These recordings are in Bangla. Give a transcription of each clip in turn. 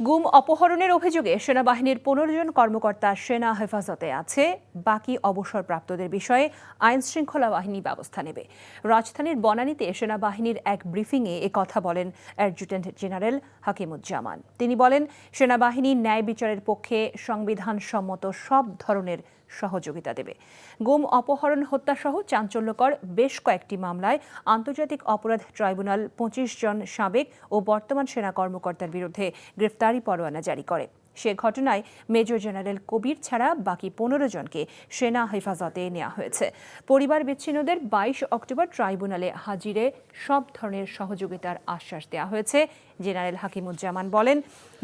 গুম অপহরণের অভিযোগে সেনাবাহিনীর পনেরো জন কর্মকর্তা সেনা হেফাজতে আছে। বাকি অবসরপ্রাপ্তদের বিষয়ে আইন শৃঙ্খলা বাহিনী ব্যবস্থা নেবে। রাজধানীর বনানীতে সেনাবাহিনীর এক ব্রিফিংয়ে এ কথা বলেন অ্যাডজুটেন্ট জেনারেল হাকিমুজ্জামান। তিনি বলেন, সেনাবাহিনী ন্যায় বিচারের পক্ষে সংবিধানসম্মত সব ধরনের সহযোগিতা দেবে। গুম অপহরণ হত্যাসহ চাঞ্চল্যকর বেশ কয়েকটি মামলায় আন্তর্জাতিক অপরাধ ট্রাইব্যুনাল পঁচিশ জন সাবেক ও বর্তমান সেনা কর্মকর্তার বিরুদ্ধে গ্রেফতারি পরোয়ানা জারি করে। সে ঘটনায় মেজর জেনারেল কবির ছাড়া বাকি পনেরো জনকে সেনা হেফাজতে নেওয়া হয়েছে। পরিবার বিচ্ছিন্নদের বাইশ অক্টোবর ট্রাইব্যুনালে হাজিরে সব ধরনের সহযোগিতার আশ্বাস দেওয়া হয়েছে। জেনারেল হাকিমুজ্জামান বলেন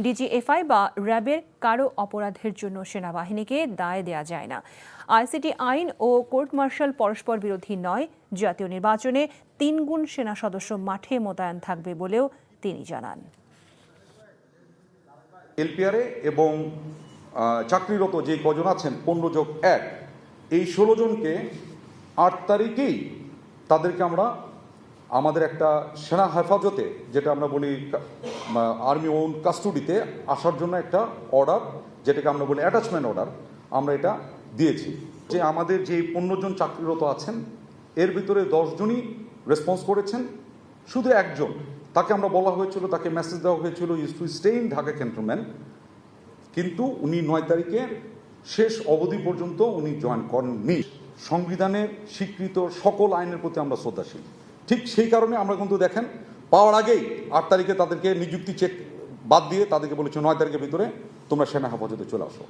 ডিজিএফআই বা র্যাবের কারও অপরাধের জন্য সেনাবাহিনীকে দায় দেওয়া যায় না। আইসিটি আইন ও কোর্ট মার্শাল পরস্পর বিরোধী নয়। জাতীয় নির্বাচনে তিনগুণ সেনা সদস্য মাঠে মোতায়েন থাকবে বলেও তিনি জানান। এলপিআরে এবং চাকরিরত যে কজন আছেন, পনেরো যোগ এক, এই ষোলো জনকে আট তারিখেই তাদেরকে আমরা, আমাদের একটা সেনা হেফাজতে, যেটা আমরা বলি আর্মি ওন কাস্টডিতে আসার জন্য একটা অর্ডার যেটাকে আমরা বলি অ্যাটাচমেন্ট অর্ডার আমরা এটা দিয়েছি। যে আমাদের যে পনেরো জন চাকরিরত আছেন, এর ভিতরে দশজনই রেসপন্স করেছেন, শুধু একজন। তাকে আমরা বলা হয়েছিল, তাকে মেসেজ দেওয়া হয়েছিল is to stay in Dhaka cantonment কিন্তু উনি নয় তারিখের শেষ অবধি পর্যন্ত উনি জয়েন করেননি। সংবিধানের স্বীকৃত সকল আইনের প্রতি আমরা শ্রদ্ধাশীল। ঠিক সেই কারণে আমরা কিন্তু দেখেন, পাওয়ার আগেই আট তারিখে তাদেরকে নিযুক্তি চেক বাদ দিয়ে তাদেরকে বলেছে, নয় তারিখের ভিতরে তোমরা সেনা হেফাজতে চলে আসো।